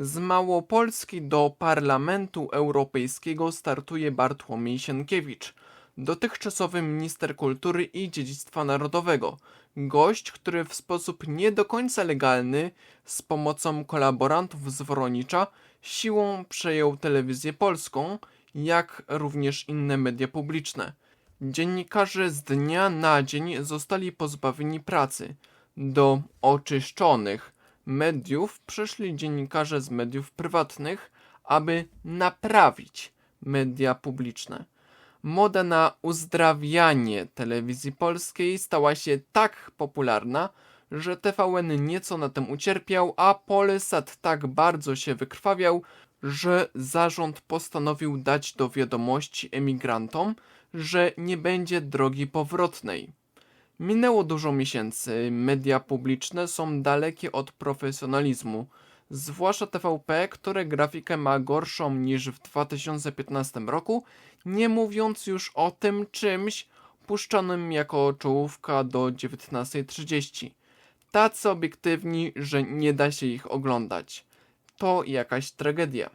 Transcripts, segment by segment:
Z Małopolski do Parlamentu Europejskiego startuje Bartłomiej Sienkiewicz, dotychczasowy minister kultury i dziedzictwa narodowego. Gość, który w sposób nie do końca legalny, z pomocą kolaborantów z Woronicza, siłą przejął telewizję polską, jak również inne media publiczne. Dziennikarze z dnia na dzień zostali pozbawieni pracy. Do oczyszczonych mediów przeszli dziennikarze z mediów prywatnych, aby naprawić media publiczne. Moda na uzdrawianie telewizji polskiej stała się tak popularna, że TVN nieco na tym ucierpiał, a Polsat tak bardzo się wykrwawiał, że zarząd postanowił dać do wiadomości emigrantom, że nie będzie drogi powrotnej. Minęło dużo miesięcy, media publiczne są dalekie od profesjonalizmu, zwłaszcza TVP, które grafikę ma gorszą niż w 2015 roku, nie mówiąc już o tym czymś puszczanym jako czołówka do 19.30. Tacy obiektywni, że nie da się ich oglądać. To jakaś tragedia.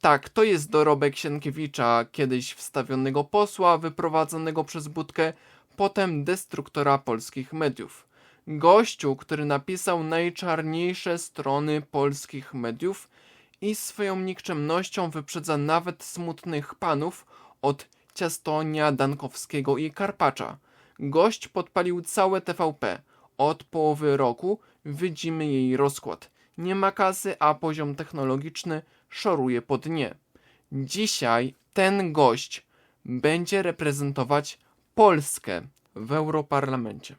Tak, to jest dorobek Sienkiewicza, kiedyś wstawionego posła wyprowadzonego przez Budkę, potem destruktora polskich mediów. Gościu, który napisał najczarniejsze strony polskich mediów i swoją nikczemnością wyprzedza nawet smutnych panów od Ciastonia, Dankowskiego i Karpacza. Gość podpalił całe TVP. Od połowy roku widzimy jej rozkład. Nie ma kasy, a poziom technologiczny szoruje po dnie. Dzisiaj ten gość będzie reprezentować Polskę w Europarlamencie.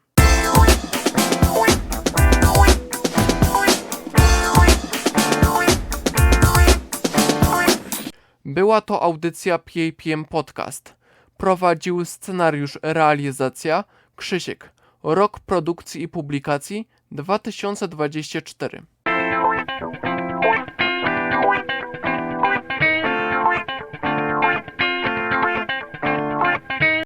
Była to audycja PAPM Podcast. Prowadził scenariusz realizacja Krzysiek. Rok produkcji i publikacji 2024.